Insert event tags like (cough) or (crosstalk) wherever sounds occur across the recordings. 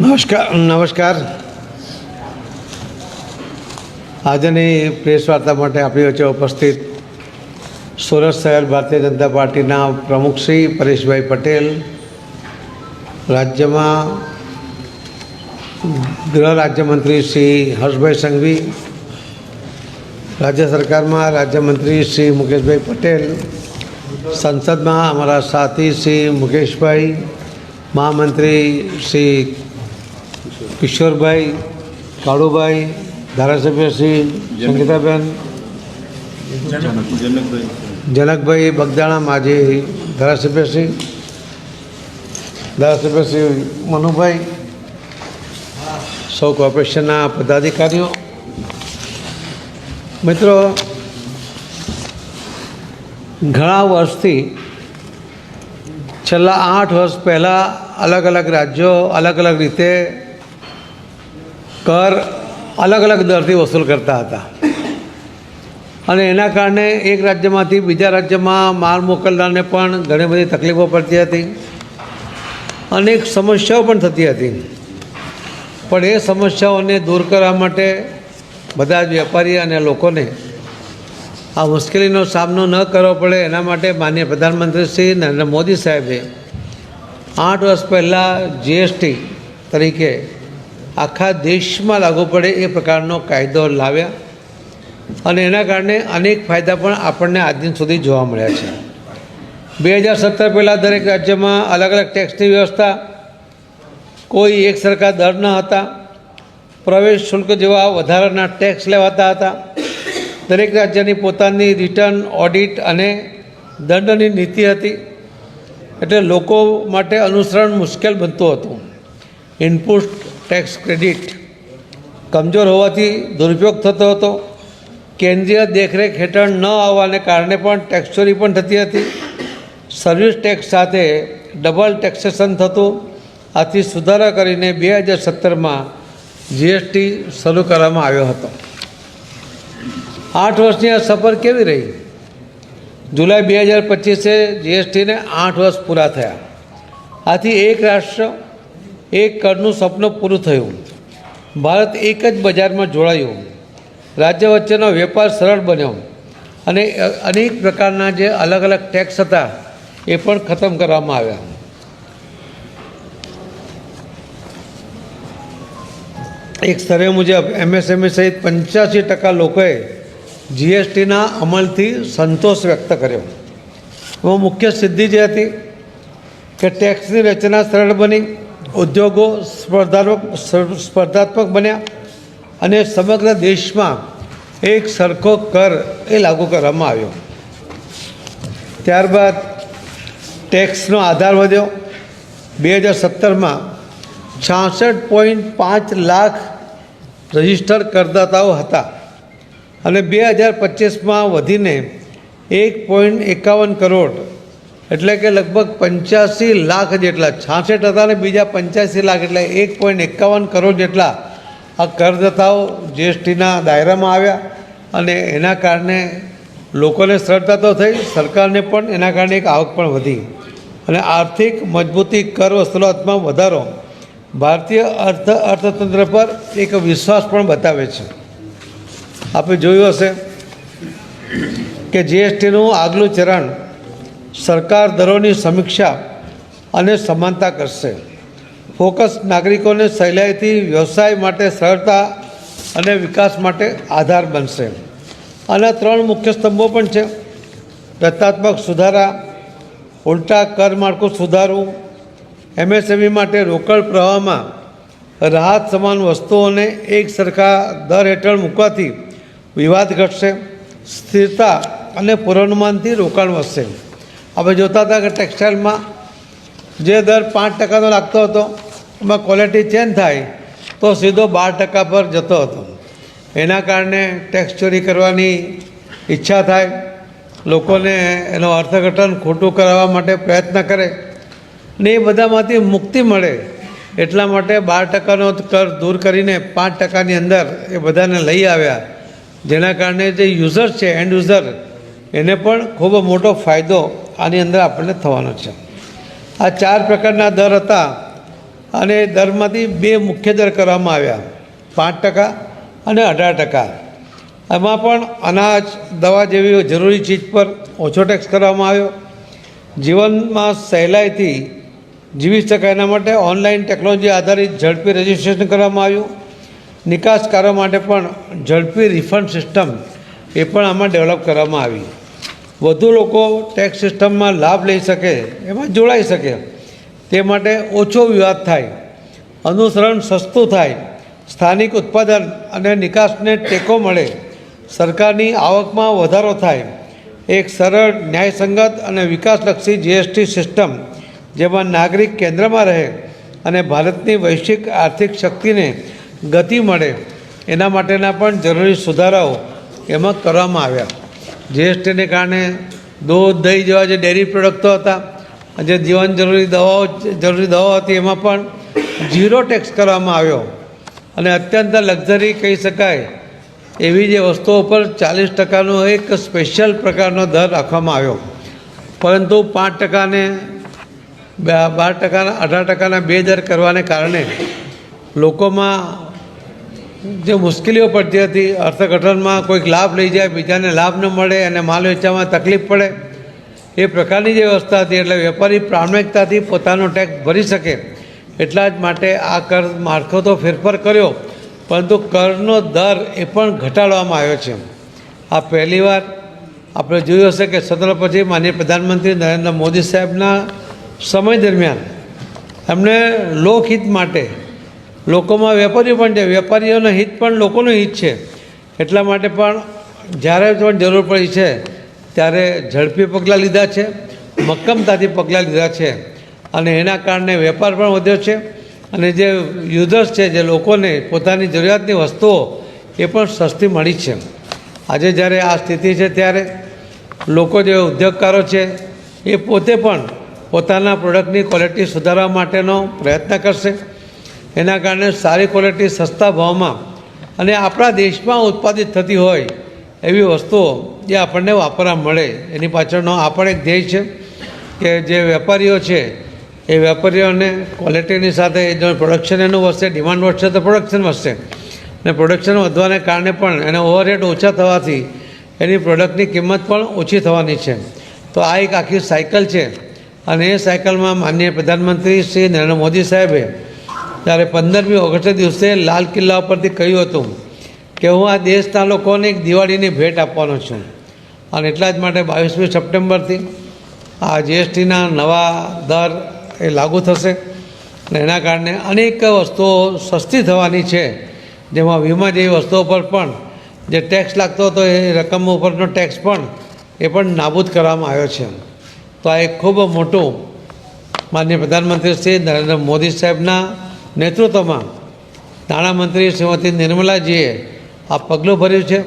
નમસ્કાર નમસ્કાર. આજની પ્રેસ વાર્તા માટે આપણી વચ્ચે ઉપસ્થિત સુરત શહેર ભારતીય જનતા પાર્ટીના પ્રમુખ શ્રી પરેશભાઈ પટેલ, રાજ્યમાં ગૃહ રાજ્યમંત્રી શ્રી હર્ષભાઈ સંઘવી, રાજ્ય સરકારમાં રાજ્યમંત્રી શ્રી મુકેશભાઈ પટેલ, સંસદમાં અમારા સાથી શ્રી મુકેશભાઈ, મહામંત્રી શ્રી કિશોરભાઈ કાળુભાઈ ધારાસભ્ય શ્રી સંગીતાબેન જનકભાઈ બગદાણા માજી ધારાસભ્ય શ્રી ધારાસભ્ય શ્રી મનુભાઈ સૌ કોર્પોરેશનના પદાધિકારીઓ મિત્રો ઘણા વર્ષથી છેલ્લા આઠ વર્ષ પહેલાં અલગ અલગ રાજ્યો, અલગ અલગ રીતે કર અલગ અલગ દરથી વસૂલ કરતા હતા. અને એના કારણે એક રાજ્યમાંથી બીજા રાજ્યમાં માલ મોકલનારને પણ ઘણી બધી તકલીફો પડતી હતી. અનેક સમસ્યાઓ પણ થતી હતી. પણ એ સમસ્યાઓને દૂર કરવા માટે બધા જ વેપારી અને લોકોને આ મુશ્કેલીનો સામનો ન કરવો પડે. એના માટે માન્ય પ્રધાનમંત્રી શ્રી નરેન્દ્ર મોદી સાહેબે આઠ વર્ષ પહેલાં જીએસટી તરીકે આખા દેશમાં લાગુ પડે એ પ્રકારનો કાયદો લાવ્યા. અને એના કારણે અનેક ફાયદા પણ આપણને આજ દિન સુધી જોવા મળ્યા છે. બે હજાર સત્તર પહેલાં દરેક રાજ્યમાં અલગ અલગ ટેક્સની વ્યવસ્થા, કોઈ એક સરખા દર ન હતા, પ્રવેશ શુલ્ક જેવા વધારાના ટેક્સ લેવાતા હતા. દરેક રાજ્યની પોતાની રિટર્ન, ઓડિટ અને દંડની નીતિ હતી. એટલે લોકો માટે અનુસરણ મુશ્કેલ બનતું હતું. ઇનપુટ ટેક્સ ક્રેડિટ કમજોર હોવાથી દુરુપયોગ થતો હતો. કેન્દ્રીય દેખરેખ હેઠળ ન આવવાને કારણે પણ ટેક્સ ચોરી પણ થતી હતી. સર્વિસ ટેક્સ સાથે ડબલ ટેક્સેશન થતું. આથી સુધારા કરીને બે હજાર સત્તરમાં જીએસટી શરૂ કરવામાં આવ્યો હતો. આઠ વર્ષની આ સફર કેવી રહી? જુલાઈ બે હજાર પચીસે જીએસટીને આઠ વર્ષ પૂરા થયા. આથી એક રાષ્ટ્ર એક કરનું સપનું પૂરું થયું. ભારત એક જ બજારમાં જોડાયું. રાજ્ય વચ્ચેનો વેપાર સરળ બન્યો અને અનેક પ્રકારના જે અલગ અલગ ટેક્સ હતા એ પણ ખતમ કરવામાં આવ્યા. એક સર્વે મુજબ એમએસએમઈ સહિત પંચ્યાસી ટકા લોકોએ જીએસટીના અમલથી સંતોષ વ્યક્ત કર્યો. એમાં મુખ્ય સિદ્ધિ જે હતી કે ટેક્સની રચના સરળ બની. ઉદ્યોગો સ્પર્ધાત્મક સ્પર્ધાત્મક બન્યા અને સમગ્ર દેશમાં એક સરખો કર એ લાગુ કરવામાં આવ્યો. ત્યારબાદ ટેક્સનો આધાર વધ્યો. બે હજાર સત્તરમાં છાસઠ પોઈન્ટ પાંચ લાખ રજિસ્ટર કરદાતાઓ હતા અને બે હજાર પચીસમાં વધીને એક પોઈન્ટ એકાવન કરોડ એટલે કે લગભગ પંચ્યાસી લાખ જેટલા, છાસઠ હતા ને બીજા પંચ્યાસી લાખ એટલે એક પોઈન્ટ એકાવન કરોડ જેટલા આ કરદાતાઓ જીએસટીના દાયરામાં આવ્યા અને એના કારણે લોકોને સરળતા તો થઈ, સરકારને પણ એના કારણે એક આવક પણ વધી. અને આર્થિક મજબૂતી કર વસૂલાતમાં વધારો ભારતીય અર્થ, અર્થતંત્ર પર એક વિશ્વાસ પણ બતાવે છે. આપણે જોયું હશે કે જીએસટીનું આગલું ચરણ સરકાર દરોની સમીક્ષા અને સમાનતા કરશે. ફોકસ નાગરિકોને સહેલાઈથી વ્યવસાય માટે સરળતા અને વિકાસ માટે આધાર બનશે. આના ત્રણ મુખ્ય સ્તંભો પણ છે. રચનાત્મક સુધારા, ઉલટા કર માળખું સુધારવું, એમએસએમઈ માટે રોકડ પ્રવાહમાં રાહત સમાન વસ્તુઓને એક સરખા દર હેઠળ મૂકવાથી વિવાદ ઘટશે, સ્થિરતા અને પૂર્વાનુમાનથી રોકાણ વધશે. આપણે જોતા હતા કે ટેક્સટાઇલમાં જે દર પાંચ ટકાનો લાગતો હતો, એમાં ક્વોલિટી ચેન્જ થાય તો સીધો બાર ટકા પર જતો હતો. એના કારણે ટેક્સ ચોરી કરવાની ઈચ્છા થાય. લોકોને એનો અર્થઘટન ખોટું કરાવવા માટે પ્રયત્ન કરે ને એ બધામાંથી મુક્તિ મળે એટલા માટે બાર ટકાનો કર દૂર કરીને પાંચ ટકાની અંદર એ બધાને લઈ આવ્યા. જેના કારણે જે યુઝર છે એન્ડ યુઝર એને પણ ખૂબ મોટો ફાયદો આની અંદર આપણને થવાનો છે. આ ચાર પ્રકારના દર હતા અને દરમાંથી બે મુખ્ય દર કરવામાં આવ્યા. પાંચ ટકા અને અઢાર ટકા. એમાં પણ અનાજ, દવા જેવી જરૂરી ચીજ પર ઓછો ટેક્સ કરવામાં આવ્યો. જીવનમાં સહેલાઈથી જીવી શકાય એના માટે ઓનલાઈન ટેકનોલોજી આધારિત ઝડપી રજિસ્ટ્રેશન કરવામાં આવ્યું. નિકાસકારો માટે પણ ઝડપી રિફંડ સિસ્ટમ એ પણ આમાં ડેવલપ કરવામાં આવી. વધુ લોકો ટેક્સ સિસ્ટમમાં લાભ લઈ શકે, એમાં જોડાઈ શકે. તે માટે ઓછો વિવાદ થાય, અનુસરણ સસ્તું થાય, સ્થાનિક ઉત્પાદન અને નિકાસને ટેકો મળે, સરકારની આવકમાં વધારો થાય. એક સરળ, ન્યાયસંગત અને વિકાસલક્ષી જીએસટી સિસ્ટમ જેમાં નાગરિક કેન્દ્રમાં રહે અને ભારતની વૈશ્વિક આર્થિક શક્તિને ગતિ મળે, એના માટેના પણ જરૂરી સુધારાઓ એમાં કરવામાં આવ્યા. જીએસટીને કારણે દૂધ, દહીં જેવા જે ડેરી પ્રોડક્ટો હતા, જે જીવન જરૂરી દવાઓ જરૂરી દવાઓ હતી, એમાં પણ ઝીરો ટેક્સ કરવામાં આવ્યો. અને અત્યંત લક્ઝરી કહી શકાય, એવી જે વસ્તુઓ પર ચાલીસ ટકાનો એક સ્પેશિયલ પ્રકારનો દર રાખવામાં આવ્યો. પરંતુ પાંચ ટકાને બાર ટકાના, અઢાર ટકાના બે દર કરવાને કારણે લોકોમાં જે મુશ્કેલીઓ પડતી હતી, અર્થઘટનમાં કોઈક લાભ લઈ જાય, બીજાને લાભ ન મળે અને માલ વેચવામાં તકલીફ પડે, એ પ્રકારની જે વ્યવસ્થા હતી, એટલે વેપારી પ્રામાણિકતાથી પોતાનો ટેક્સ ભરી શકે એટલા જ માટે આ કર માળખો તો ફેરફાર કર્યો. પરંતુ કરનો દર એ પણ ઘટાડવામાં આવ્યો છે. આ પહેલીવાર આપણે જોયું હશે કે સત્ર પછી માનીય પ્રધાનમંત્રી નરેન્દ્ર મોદી સાહેબના સમય દરમિયાન એમણે લોકહિત માટે લોકોમાં વેપારીઓ પણ છે. વેપારીઓનું હિત પણ લોકોનું હિત છે. એટલા માટે પણ જ્યારે પણ જરૂર પડી છે, ત્યારે ઝડપી પગલાં લીધા છે, મક્કમતાથી પગલાં લીધા છે. અને એના કારણે વેપાર પણ વધ્યો છે. અને જે યુઝર્સ છે, જે લોકોને પોતાની જરૂરિયાતની વસ્તુઓ એ પણ સસ્તી મળી છે. આજે જ્યારે આ સ્થિતિ છે, ત્યારે લોકો જે ઉદ્યોગકારો છે, એ પોતે પણ પોતાના પ્રોડક્ટની ક્વોલિટી સુધારવા માટેનો પ્રયત્ન કરશે. એના કારણે સારી ક્વોલિટી સસ્તા ભાવમાં અને આપણા દેશમાં ઉત્પાદિત થતી હોય એવી વસ્તુઓ જે આપણને વાપરવા મળે. એની પાછળનો આ પણ એક ધ્યેય છે કે જે વેપારીઓ છે, એ વેપારીઓને ક્વોલિટીની સાથે જો પ્રોડક્શન એનું વધશે ડિમાન્ડ વધશે તો પ્રોડક્શન વધશે. અને પ્રોડક્શન વધવાને કારણે પણ એને ઓવરહેડ ઓછા થવાથી એની પ્રોડક્ટની કિંમત પણ ઓછી થવાની છે. તો આ એક આખી સાયકલ છે. અને એ સાયકલમાં માનનીય પ્રધાનમંત્રી શ્રી નરેન્દ્ર મોદી સાહેબે ત્યારે પંદરમી ઓગસ્ટ દિવસે લાલ કિલ્લા ઉપરથી કહ્યું હતું કે હું આ દેશના લોકોને એક દિવાળીની ભેટ આપવાનો છું. અને એટલા જ માટે બાવીસમી સપ્ટેમ્બરથી આ જીએસટીના નવા દર એ લાગુ થશે અને એના કારણે અનેક વસ્તુઓ સસ્તી થવાની છે. જેમાં વીમા જેવી વસ્તુઓ પર પણ જે ટેક્સ લાગતો હતો એ રકમ ઉપરનો ટેક્સ પણ એ પણ નાબૂદ કરવામાં આવ્યો છે. તો આ એક ખૂબ મોટું માનનીય પ્રધાનમંત્રી શ્રી નરેન્દ્ર મોદી સાહેબના નેતૃત્વમાં નાણામંત્રી શ્રીમતી નિર્મલાજીએ આ પગલું ભર્યું છે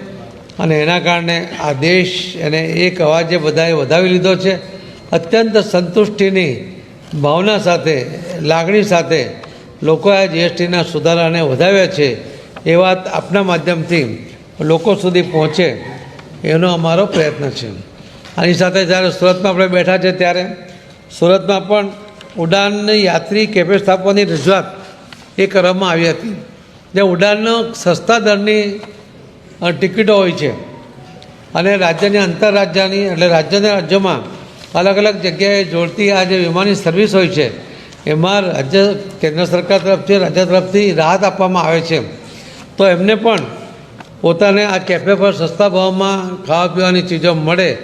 અને એના કારણે આ દેશ એને એક અવાજે બધાએ વધાવી લીધો છે. અત્યંત સંતુષ્ટિની ભાવના સાથે, લાગણી સાથે લોકોએ આ જીએસટીના સુધારાને વધાવ્યા છે. એ વાત આપના માધ્યમથી લોકો સુધી પહોંચે એનો અમારો પ્રયત્ન છે. આની સાથે જ્યારે સુરતમાં આપણે બેઠા છે ત્યારે સુરતમાં પણ ઉડાનની યાત્રી કેફે સ્થાપવાની રજૂઆત એ કરવામાં આવી હતી. જે ઉડાનનો સસ્તા દરની ટિકિટો હોય છે. અને રાજ્યની આંતરરાજ્યની, એટલે રાજ્યના રાજ્યોમાં અલગ અલગ જગ્યાએ જોડતી આ જે વિમાની સર્વિસ હોય છે, એમાં રાજ્ય, કેન્દ્ર સરકાર તરફથી, રાજ્ય તરફથી રાહત આપવામાં આવે છે. તો એમને પણ પોતાને આ કેફે પર સસ્તા ભાવમાં ખાવા પીવાની ચીજો મળે,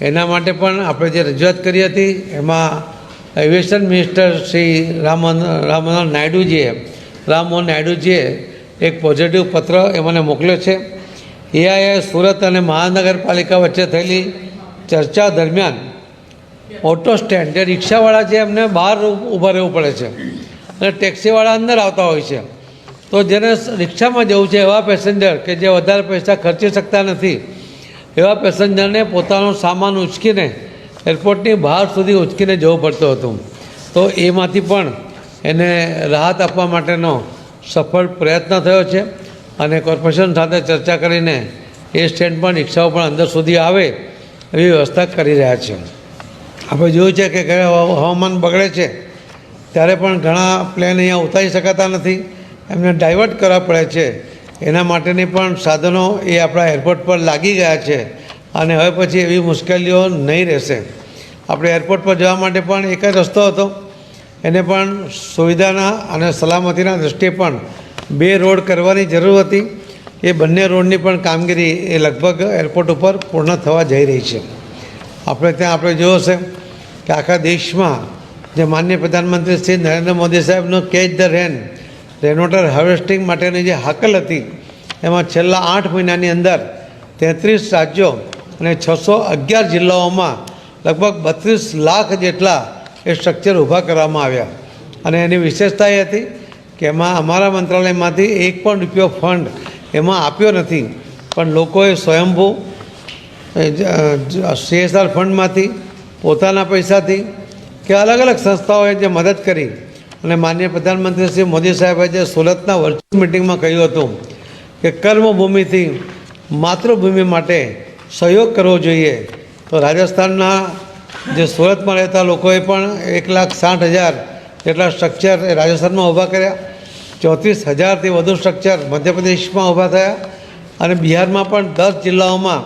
એના માટે પણ આપણે જે રજૂઆત કરી હતી, એમાં એવિએશન મિનિસ્ટર શ્રી રામ રામમોહન નાયડુજીએ રામમોહન નાયડુજીએ એક પોઝિટિવ પત્ર એ મને મોકલ્યો છે. એઆઈએ સુરત અને મહાનગરપાલિકા વચ્ચે થયેલી ચર્ચા દરમિયાન ઓટો સ્ટેન્ડ જે રિક્ષાવાળા છે એમને બહાર ઊભા રહેવું પડે છે અને ટેક્સીવાળા અંદર આવતા હોય છે. તો જેને રિક્ષામાં જવું છે એવા પેસેન્જર કે જે વધારે પૈસા ખર્ચી શકતા નથી, એવા પેસેન્જરને પોતાનો સામાન ઉચકીને એરપોર્ટની બહાર સુધી ઉચકીને જવું પડતું હતું. તો એમાંથી પણ એને રાહત આપવા માટેનો સફળ પ્રયત્ન થયો છે અને કોર્પોરેશન સાથે ચર્ચા કરીને એ સ્ટેન્ડ પણ રિક્ષાઓ પણ અંદર સુધી આવે એવી વ્યવસ્થા કરી રહ્યા છે. આપણે જોયું છે કે હવામાન બગડે છે ત્યારે પણ ઘણા પ્લેન અહીંયા ઉતારી શકાતા નથી. એમને ડાયવર્ટ કરવા પડે છે. એના માટેની પણ સાધનો એ આપણા એરપોર્ટ પર લાગી ગયા છે અને હવે પછી એવી મુશ્કેલીઓ નહીં રહેશે. આપણે એરપોર્ટ પર જવા માટે પણ એક જ રસ્તો હતો. એને પણ સુવિધાના અને સલામતીના દૃષ્ટિએ પણ બે રોડ કરવાની જરૂર હતી. એ બંને રોડની પણ કામગીરી એ લગભગ એરપોર્ટ ઉપર પૂર્ણ થવા જઈ રહી છે. આપણે ત્યાં આપણે જોયો હશે કે આખા દેશમાં જે માન્ય પ્રધાનમંત્રી શ્રી નરેન્દ્ર મોદી સાહેબનો catch the rain rainwater harvesting માટેની જે હાકલ હતી, એમાં છેલ્લા આઠ મહિનાની અંદર તેત્રીસ રાજ્યો અને છસો અગિયાર જિલ્લાઓમાં લગભગ બત્રીસ લાખ જેટલા એ સ્ટ્રક્ચર ઊભા કરવામાં આવ્યા. અને એની વિશેષતા એ હતી કે એમાં અમારા મંત્રાલયમાંથી એક પણ રૂપિયો ફંડ એમાં આપ્યો નથી. પણ લોકોએ સ્વયંભૂ સીએસઆર ફંડમાંથી પોતાના પૈસાથી કે અલગ અલગ સંસ્થાઓએ જે મદદ કરી. અને માનનીય પ્રધાનમંત્રી શ્રી મોદી સાહેબે જે સુરતના વર્ચ્યુઅલ મિટિંગમાં કહ્યું હતું કે કર્મભૂમિથી માતૃભૂમિ માટે સહયોગ કરવો જોઈએ. તો રાજસ્થાનના જે સુરતમાં રહેતા લોકોએ પણ એક લાખ સાઠ હજાર જેટલા સ્ટ્રક્ચર એ રાજસ્થાનમાં ઊભા કર્યા. ચોત્રીસ હજારથી વધુ સ્ટ્રક્ચર મધ્યપ્રદેશમાં ઊભા થયા અને બિહારમાં પણ દસ જિલ્લાઓમાં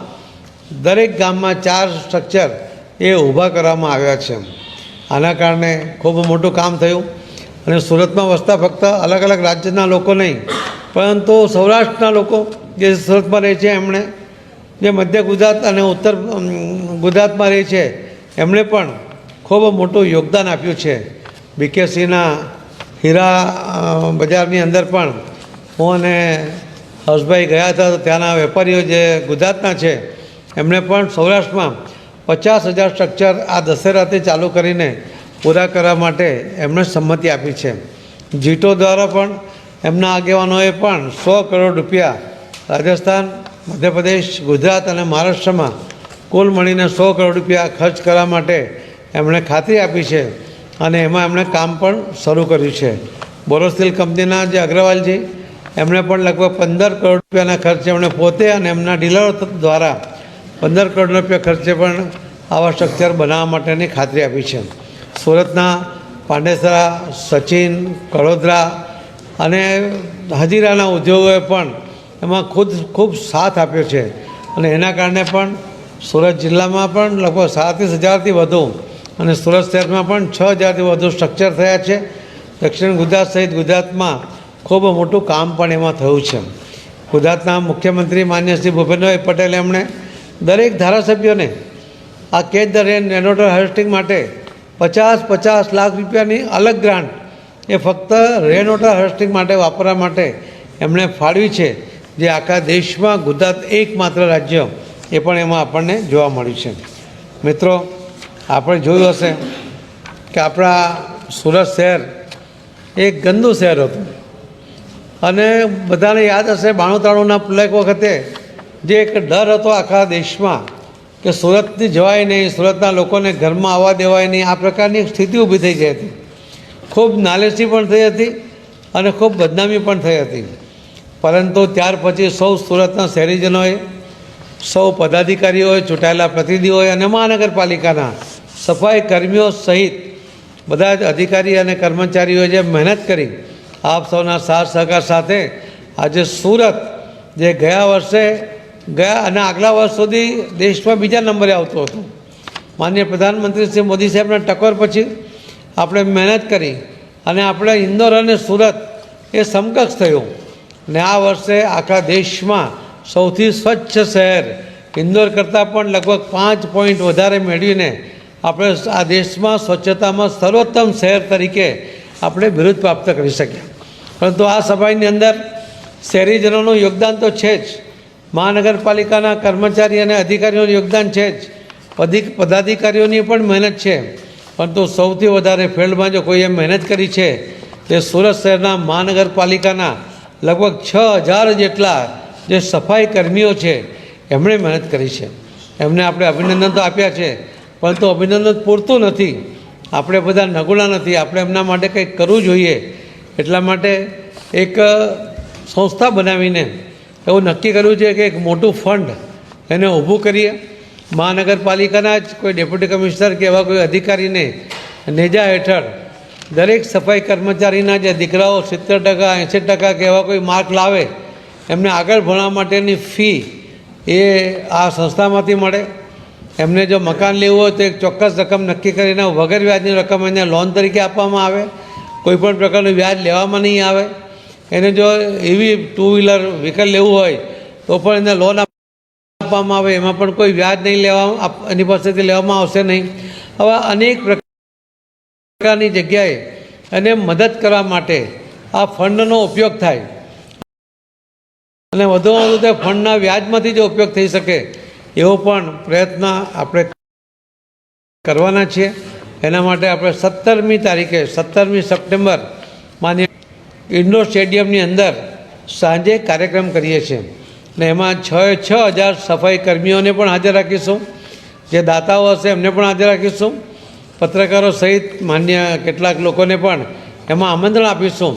દરેક ગામમાં ચાર સ્ટ્રક્ચર એ ઊભા કરવામાં આવ્યા છે. આના કારણે ખૂબ મોટું કામ થયું અને સુરતમાં વસતા ફક્ત અલગ અલગ રાજ્યના લોકો નહીં, પરંતુ સૌરાષ્ટ્રના લોકો જે સુરતમાં રહે છે એમણે, જે મધ્ય ગુજરાત અને ઉત્તર ગુજરાતમાં રહે છે એમણે પણ ખૂબ મોટું યોગદાન આપ્યું છે. બીકેસીના હીરા બજારની અંદર પણ હું અને હર્ષભાઈ ગયા હતા ત્યાંના વેપારીઓ જે ગુજરાતના છે, એમણે પણ સૌરાષ્ટ્રમાં પચાસ હજાર સ્ટ્રક્ચર આ દશેરાથી ચાલુ કરીને પૂરા કરવા માટે એમણે સંમતિ આપી છે. જીટો દ્વારા પણ એમના આગેવાનોએ પણ સો કરોડ રૂપિયા રાજસ્થાન, મધ્યપ્રદેશ, ગુજરાત અને મહારાષ્ટ્રમાં કુલ મળીને સો કરોડ રૂપિયા ખર્ચ કરવા માટે એમણે ખાતરી આપી છે અને એમાં એમણે કામ પણ શરૂ કર્યું છે. બોરોસ્ટીલ કંપનીના જે અગ્રવાલજી, એમણે પણ લગભગ પંદર કરોડ રૂપિયાના ખર્ચે એમણે પોતે અને એમના ડીલરો દ્વારા પંદર કરોડ રૂપિયા ખર્ચે પણ આવા સ્ટ્રક્ચર બનાવવા માટેની ખાતરી આપી છે. સુરતના પાંડેસરા, સચિન, કડોદરા અને હજીરાના ઉદ્યોગોએ પણ એમાં ખુદ, ખૂબ સાથ આપ્યો છે અને એના કારણે પણ સુરત જિલ્લામાં પણ લગભગ સાડત્રીસ હજારથી વધુ અને સુરત શહેરમાં પણ છ હજારથી વધુ સ્ટ્રક્ચર થયા છે. દક્ષિણ ગુજરાત સહિત ગુજરાતમાં ખૂબ મોટું કામ પણ એમાં થયું છે. ગુજરાતના મુખ્યમંત્રી માન્ય શ્રી ભૂપેન્દ્રભાઈ પટેલ એમણે દરેક ધારાસભ્યોને આ catch the rain rainwater harvesting માટે પચાસ પચાસ લાખ રૂપિયાની અલગ ગ્રાન્ટ એ ફક્ત રેનોટર હાર્વેસ્ટિંગ માટે વાપરવા માટે એમણે ફાળવી છે. જે આખા દેશમાં ગુજરાત એકમાત્ર રાજ્ય એ પણ એમાં આપણને જોવા મળ્યું છે. મિત્રો, આપણે જોયું હશે કે આપણા સુરત શહેર એક ગંદુ શહેર હતું. અને બધાને યાદ હશે બાણું ત્રાણુંના પ્લેક વખતે જે એક ડર હતો આખા દેશમાં કે સુરતથી જવાય નહીં, સુરતના લોકોને ઘરમાં આવવા દેવાય નહીં, આ પ્રકારની સ્થિતિ ઊભી થઈ ગઈ હતી. ખૂબ નાલેસી પણ થઈ હતી અને ખૂબ બદનામી પણ થઈ હતી. પરંતુ ત્યાર પછી સૌ સુરતના શહેરીજનોએ સૌ પદાધિકારીઓએ, ચૂંટાયેલા પ્રતિનિધિઓએ અને મહાનગરપાલિકાના સફાઈ કર્મીઓ સહિત બધા જ અધિકારી અને કર્મચારીઓએ જે મહેનત કરી, આપ સૌના સાથ સહકાર સાથે આજે સુરત, જે ગયા વર્ષે ગયા અને આગલા વર્ષ સુધી દેશમાં બીજા નંબરે આવતું હતું. માન્ય પ્રધાનમંત્રી શ્રી મોદી સાહેબના ટકોર પછી આપણે મહેનત કરી અને આપણે ઇન્દોર અને સુરત એ સમકક્ષ થયું. ને આ વર્ષે આખા દેશમાં સૌથી સ્વચ્છ શહેર. ઇન્દોર કરતાં પણ લગભગ પાંચ પોઈન્ટ વધારે મેળવીને આપણે આ દેશમાં સ્વચ્છતામાં સર્વોત્તમ શહેર તરીકે આપણે બિરુદ પ્રાપ્ત કરી શક્યા પરંતુ આ સભાની અંદર શહેરીજનોનું યોગદાન તો છે જ. મહાનગરપાલિકાના કર્મચારી અને અધિકારીઓનું યોગદાન છે જ. અધિક પદાધિકારીઓની પણ મહેનત છે. પરંતુ સૌથી વધારે ફિલ્ડમાં જો કોઈએ મહેનત કરી છે, તે સુરત શહેરના મહાનગરપાલિકાના લગભગ છ હજાર જેટલા જે સફાઈ કર્મીઓ છે, એમણે મહેનત કરી છે. એમને આપણે અભિનંદન તો આપ્યા છે પરંતુ અભિનંદન પૂરતું નથી. આપણે બધા નગુણા નથી. આપણે એમના માટે કંઈક કરવું જોઈએ. એટલા માટે એક સંસ્થા બનાવીને એવું નક્કી કર્યું છે કે એક મોટું ફંડ એને ઊભું કરીએ. મહાનગરપાલિકાના જ કોઈ ડેપ્યુટી કમિશનર કે એવા કોઈ અધિકારીને નેજા હેઠળ દરેક સફાઈ કર્મચારીના જે દીકરાઓ સિત્તેર ટકા, એંસી ટકા કે એવા કોઈ માર્ક લાવે એમને આગળ ભણવા માટેની ફી એ આ સંસ્થામાંથી મળે. એમને જો મકાન લેવું હોય તો એક ચોક્કસ રકમ નક્કી કરીને વગર વ્યાજની રકમ એને લોન તરીકે આપવામાં આવે. કોઈપણ પ્રકારનું વ્યાજ લેવામાં નહીં આવે. એને જો એવી ટુ વ્હીલર વ્હીકલ લેવું હોય તો પણ એને લોન આપવામાં આવે. એમાં પણ કોઈ વ્યાજ નહીં લેવા એની પાસેથી લેવામાં આવશે નહીં. આવા અનેક પ્રકારની જગ્યાએ એને મદદ કરવા માટે આ ફંડનો ઉપયોગ થાય. અને વધુમાં વધુ તે ફંડના વ્યાજમાંથી જ ઉપયોગ થઈ શકે, એવો પણ પ્રયત્ન આપણે કરવાના છીએ. એના માટે આપણે સત્તરમી તારીખે, સત્તરમી સપ્ટેમ્બર માન્ય ઇન્ડોર સ્ટેડિયમની અંદર સાંજે કાર્યક્રમ કરીએ છીએ. ને એમાં છ છ હજાર સફાઈ કર્મીઓને પણ હાજર રાખીશું. જે દાતાઓ હશે એમને પણ હાજર રાખીશું. પત્રકારો સહિત માન્ય કેટલાક લોકોને પણ એમાં આમંત્રણ આપીશું.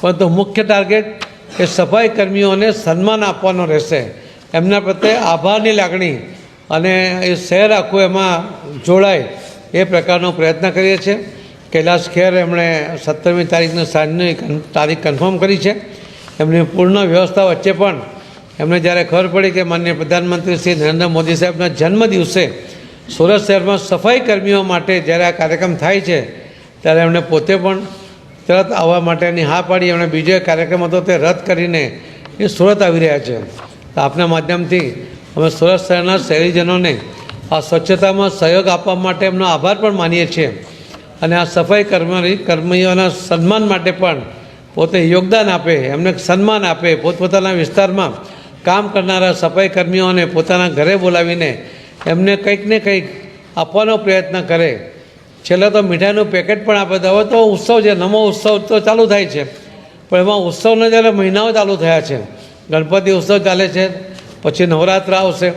પરંતુ મુખ્ય ટાર્ગેટ એ સફાઈ કર્મીઓને સન્માન આપવાનો રહેશે. એમના પ્રત્યે આભારની લાગણી અને એ શહેર આખું એમાં જોડાય એ પ્રકારનો પ્રયત્ન કરીએ છીએ. કૈલાસ ખેર એમણે સત્તરમી તારીખની સાંજની તારીખ કન્ફર્મ કરી છે. એમની પૂર્ણ વ્યવસ્થા વચ્ચે પણ એમને જ્યારે ખબર પડી કે માનનીય પ્રધાનમંત્રી શ્રી નરેન્દ્ર મોદી સાહેબના જન્મ દિવસે સુરત શહેરમાં સફાઈ કર્મીઓ માટે જ્યારે આ કાર્યક્રમ થાય છે, ત્યારે એમણે પોતે પણ તરત આવવા માટેની હા પાડી એમણે બીજો કાર્યક્રમ હતો તે રદ કરીને એ સુરત આવી રહ્યા છે. તો આપના માધ્યમથી અમે સુરત શહેરના શહેરીજનોને આ સ્વચ્છતામાં સહયોગ આપવા માટે એમનો આભાર પણ માનીએ છીએ. અને આ સફાઈ કર્મચારી કર્મીઓના સન્માન માટે પણ પોતે યોગદાન આપે, એમને સન્માન આપે, પોતપોતાના વિસ્તારમાં કામ કરનારા સફાઈ કર્મીઓને પોતાના ઘરે બોલાવીને એમને કંઈક ને કંઈક આપવાનો પ્રયત્ન કરે. છેલ્લે તો મીઠાઈનું પેકેટ પણ આપે તો હવે તો ઉત્સવ છે, નમો ઉત્સવ તો ચાલુ થાય છે. પણ એમાં ઉત્સવના જ્યારે મહિનાઓ ચાલુ થયા છે. ગણપતિ ઉત્સવ ચાલે છે, પછી નવરાત્ર આવશે.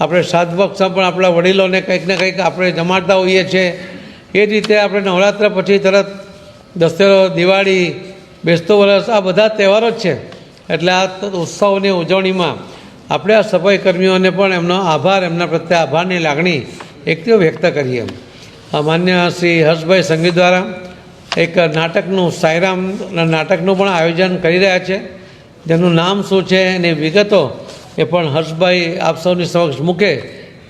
આપણે સાત વખત પણ આપણા વડીલોને કંઈક ને કંઈક આપણે જમાડતા હોઈએ છીએ. એ રીતે આપણે નવરાત્ર પછી તરત દશેરો, દિવાળી, બેસતો વરસ, આ બધા તહેવારો જ છે. એટલે આ ઉત્સવની ઉજવણીમાં આપણે આ સફાઈ કર્મીઓને પણ એમનો આભાર, એમના પ્રત્યે આભારની લાગણી એકથી વ્યક્ત કરીએ. આ માન્ય શ્રી હર્ષભાઈ સંગીત દ્વારા એક નાટકનું સાયરામ નાટકનું પણ આયોજન કરી રહ્યા છે. જેનું નામ શું છે એની વિગતો એ પણ હર્ષભાઈ આપ સૌની સમક્ષ મૂકે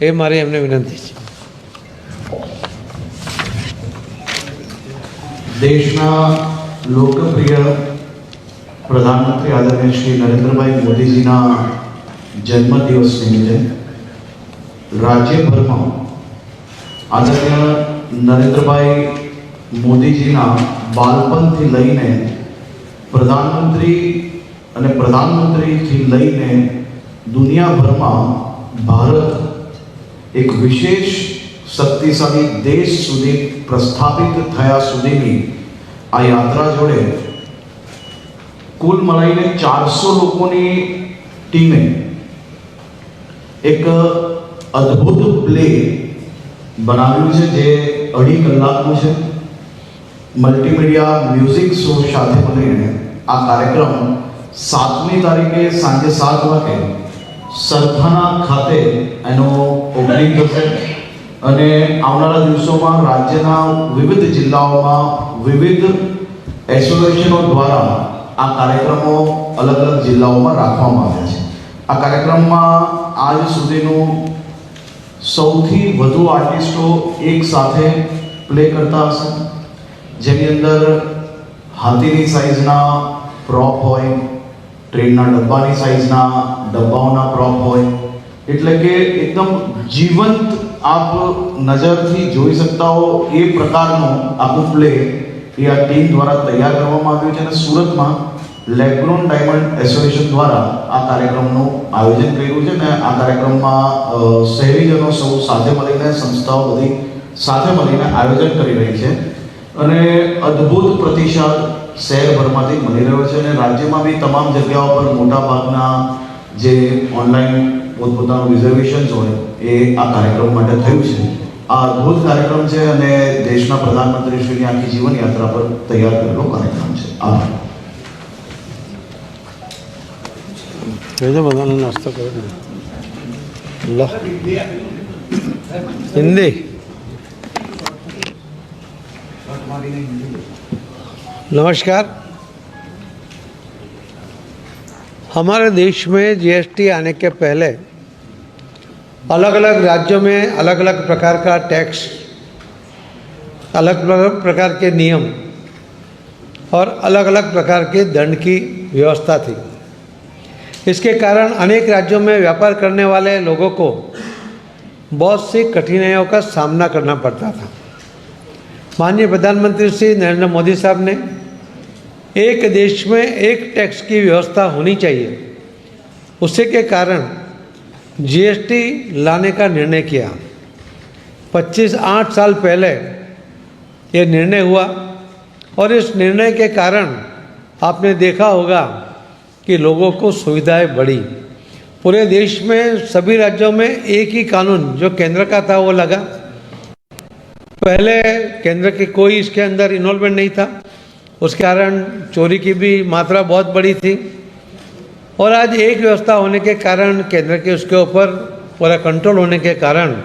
એ મારી એમને વિનંતી છે. દેશના લોકપ્રિય પ્રધાનમંત્રી આદરણીય શ્રી નરેન્દ્રભાઈ મોદીજીના જન્મદિવસ નિમિત્તે રાજ્યભરમાં આદરણીય નરેન્દ્રભાઈ મોદીજીના બાળપણથી લઈને પ્રધાનમંત્રી અને પ્રધાનમંત્રીથી લઈને દુનિયાભરમાં ભારત એક વિશેષ શક્તિશાળી દેશ સુધી પ્રસ્થાપિત થયા સુધીની આ યાત્રા જોડે કુલ મળીને ચારસો લોકોની ટીમે એક અદ્ભુત પ્લે બનાવ્યું છે જે અઢી કલાકનું છે. મલ્ટીમીડિયા મ્યુઝિક શો સાથે મળીને આ કાર્યક્રમ સાતમી તારીખે સાંજે સાત વાગે સરથાના ખાતે એનો ઓપનિંગ થશે અને આવનારા દિવસોમાં રાજ્યના વિવિધ જિલ્લાઓમાં વિવિધ એસોસિએશનો દ્વારા આ કાર્યક્રમો અલગ અલગ જિલ્લાઓમાં રાખવામાં આવ્યા છે. આ કાર્યક્રમમાં આજ સુધીનું સૌથી વધુ આર્ટિસ્ટો એક સાથે પ્લે કરતા હશે. જેની અંદર હાથીની સાઇઝના પ્રોપ હોય ટ્રેનના ડબ્બાની સાઇઝના ડબ્બાઓના પ્રોપ હોય. એટલે કે એકદમ જીવંત આપ નજરથી જોઈ શકતા હો એ પ્રકારનું આખું પ્લે એ આ ટીમ દ્વારા તૈયાર કરવામાં આવ્યું છે અને સુરતમાં લેબ્રોન ડાયમંડ એસોસિએશન દ્વારા આ કાર્યક્રમનું આયોજન કર્યું છે ને આ કાર્યક્રમમાં શહેરીજનો સૌ સાથે મળીને, સંસ્થાઓ બધી સાથે મળીને આયોજન કરી રહી છે. અને અદ્ભુત પ્રતિસાદ શહેરભરમાંથી મળી રહ્યો છે અને રાજ્યમાં બી તમામ જગ્યાઓ પર મોટા ભાગના જે ઓનલાઈન પોતપોતાનું રિઝર્વેશન હોય એ આ કાર્યક્રમ માટે થયું છે. આ અદ્ભુત કાર્યક્રમ છે અને દેશના પ્રધાનમંત્રી શ્રીની આખી જીવન યાત્રા પર તૈયાર કરેલો કાર્યક્રમ છે. આભાર. नाश्ता हिंदी। नमस्कार। हमारे देश में जीएसटी आने के पहले अलग अलग राज्यों में अलग अलग प्रकार का टैक्स अलग अलग प्रकार के नियम और अलग अलग प्रकार के दंड की व्यवस्था थी। इसके कारण अनेक राज्यों में व्यापार करने वाले लोगों को बहुत सी कठिनाइयों का सामना करना पड़ता था। माननीय प्रधानमंत्री श्री नरेंद्र मोदी साहब ने, एक देश में एक टैक्स की व्यवस्था होनी चाहिए। उसी के कारण जीएसटी लाने का निर्णय किया। 25 आठ साल पहले ये निर्णय हुआ और इस निर्णय के कारण आपने देखा होगा कि लोगों को सुविधाएँ बढ़ी पूरे देश में, सभी राज्यों में एक ही कानून जो केंद्र का था, वो लगा। पहले केंद्र की कोई इसके अंदर इन्वॉल्वमेंट नहीं था। उसके कारण चोरी की भी मात्रा बहुत बड़ी थी। और आज एक व्यवस्था होने के कारण, केंद्र के उसके ऊपर पूरा कंट्रोल होने के कारण,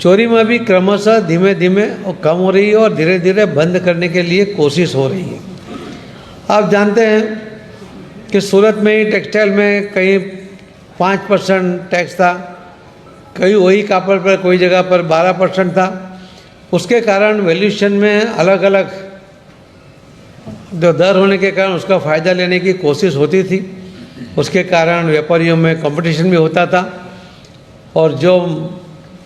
चोरी में भी क्रमशः धीमे धीमे कम हो रही है और धीरे धीरे बंद करने के लिए कोशिश हो रही है। आप जानते हैं कि सूरत में ही टेक्सटाइल में कहीं पाँच परसेंट टैक्स था, कहीं वही कापड़ पर, कोई जगह पर बारह परसेंट था। उसके कारण वैल्यूशन में अलग अलग जो दर होने के कारण उसका फ़ायदा लेने की कोशिश होती थी। उसके कारण व्यापारियों में कंपटीशन भी होता था और जो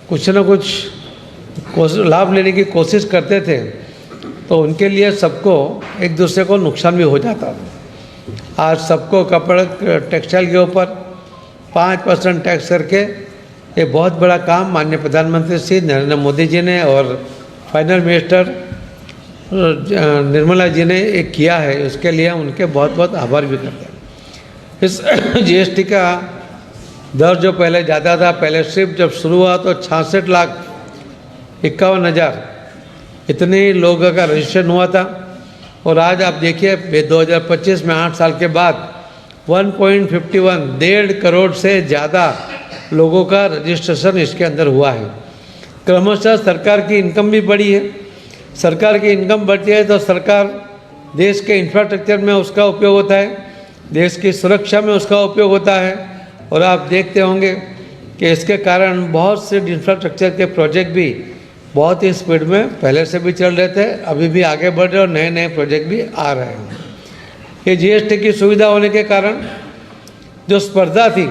कुछ न कुछ लाभ लेने की कोशिश करते थे तो उनके लिए सबको एक दूसरे को नुकसान भी हो जाता था। आज सबको कपड़े, टेक्सटाइल के ऊपर, पाँच परसेंट टैक्स करके ये बहुत बड़ा काम माननीय प्रधानमंत्री श्री नरेंद्र मोदी जी ने और फाइनल मिनिस्टर निर्मला जी ने एक किया है, उसके लिए उनके बहुत बहुत आभार भी करते हैं। इस (clears throat) जीएसटी का दर जो पहले ज़्यादा था, पहले सिर्फ़ जब शुरू हुआ तो छियासठ लाख इक्यावन हज़ार इतने लोगों का रजिस्ट्रेशन हुआ था। और आज आप देखिए दो हज़ार पच्चीस में आठ साल के बाद 1.51 डेढ़ करोड़ से ज़्यादा लोगों का रजिस्ट्रेशन इसके अंदर हुआ है। क्रमशः सरकार की इनकम भी बढ़ी है। सरकार की इनकम बढ़ती है तो सरकार देश के इंफ्रास्ट्रक्चर में उसका उपयोग होता है, देश की सुरक्षा में उसका उपयोग होता है। और आप देखते होंगे कि इसके कारण बहुत से इंफ्रास्ट्रक्चर के प्रोजेक्ट भी बहुत ही स्पीड में पहले से भी चल रहे थे, अभी भी आगे बढ़ रहे और नए नए प्रोजेक्ट भी आ रहे हैं। ये जीएसटी की सुविधा होने के कारण जो स्पर्धा थी,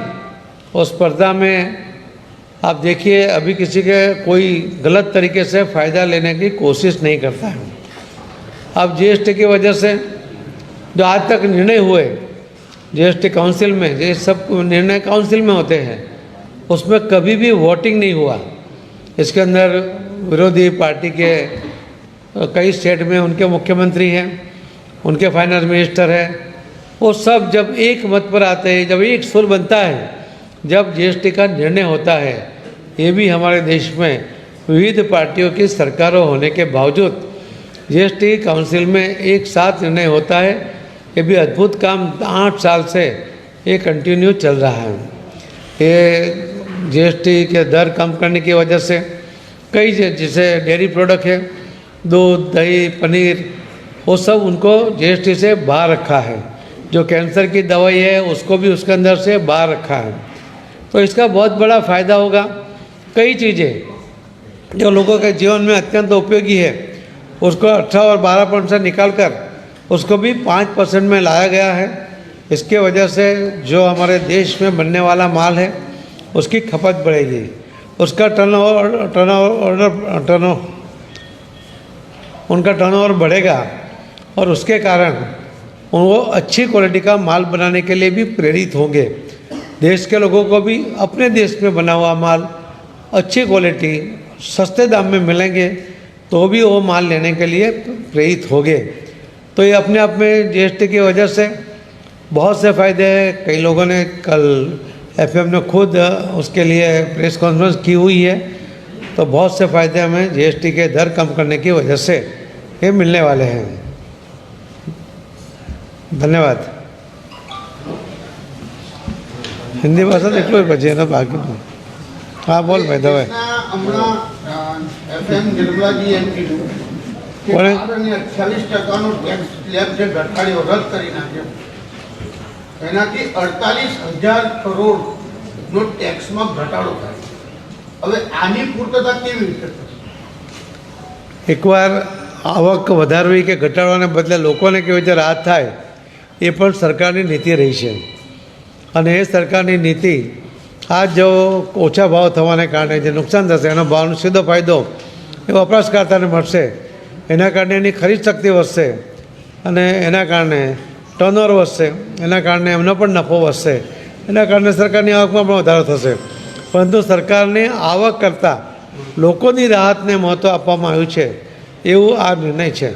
उस स्पर्धा में आप देखिए, अभी किसी के कोई गलत तरीके से फ़ायदा लेने की कोशिश नहीं करता है। अब जीएसटी की वजह से जो आज तक निर्णय हुए जीएसटी काउंसिल में, ये सब निर्णय काउंसिल में होते हैं, उसमें कभी भी वोटिंग नहीं हुआ। इसके अंदर विरोधी पार्टी के कई स्टेट में उनके मुख्यमंत्री हैं, उनके फाइनेंस मिनिस्टर हैं, वो सब जब एक मत पर आते हैं, जब एक सुर बनता है, जब जीएसटी का निर्णय होता है, ये भी हमारे देश में विविध पार्टियों की सरकारों होने के बावजूद जीएसटी काउंसिल में एक साथ निर्णय होता है, ये भी अद्भुत काम आठ साल से ये कंटिन्यू चल रहा है। ये जीएसटी के दर कम करने की वजह से कई जैसे डेयरी प्रोडक्ट है, दूध, दही, पनीर, वो सब उनको जीएसटी से बाहर रखा है। जो कैंसर की दवाई है, उसको भी उसके अंदर से बाहर रखा है। तो इसका बहुत बड़ा फ़ायदा होगा। कई चीज़ें, जो लोगों के जीवन में अत्यंत उपयोगी है, उसको अठारह और बारह परसेंट निकाल कर, उसको भी पाँच परसेंट में लाया गया है। इसके वजह से जो हमारे देश में बनने वाला माल है, उसकी खपत बढ़ेगी। उसका turn over turn over turn उनका टर्न ओवर बढ़ेगा और उसके कारण वो अच्छी क्वालिटी का माल बनाने के लिए भी प्रेरित होंगे। देश के लोगों को भी, अपने देश में बना हुआ माल अच्छी क्वालिटी सस्ते दाम में मिलेंगे तो भी वो माल लेने के लिए प्रेरित होंगे। तो ये अपने आप में जीएसटी की वजह से बहुत से फ़ायदे हैं। कई लोगों ने कल एफएम ने खुद उसके लिए प्रेस कॉन्फ्रेंस की हुई है तो बहुत से फ़ायदे हमें जीएसटी के दर कम करने की वजह से ये मिलने वाले हैं ધન્યવાદ હિન્દી ભાષા તો એટલું જ પછી એનો બાકી હા બોલ ભાઈ દવે રીતના હમણાં એફએમ નિર્મલાજી એમ કીધું કે કોણે? બાર અને અઠ્યાવીસ ટકાનો ટેક્સ સ્લેબ જે ઘટાડ્યો રદ કરી નાખ્યો એનાથી અડતાલીસ હજાર કરોડનો ટેક્સમાં ઘટાડો થાય. હવે આની પૂર્તતા કેવી રીતે એકવાર આવક વધારવી કે ઘટાડવાને બદલે લોકોને કેવી રીતે રાહત થાય, એ પણ સરકારની નીતિ રહી છે. અને એ સરકારની નીતિ આ જો ઓછા ભાવ થવાને કારણે જે નુકસાન થશે, એનો ભાવનો સીધો ફાયદો એ વપરાશકર્તાને મળશે. એના કારણે એની ખરીદ શક્તિ વધશે. અને એના કારણે ટર્નઓવર વધશે, એના કારણે એમનો પણ નફો વધશે. એના કારણે સરકારની આવકમાં પણ વધારો થશે. પરંતુ સરકારની આવક કરતાં લોકોની રાહતને મહત્ત્વ આપવામાં આવ્યું છે, એવું આ નિર્ણય છે.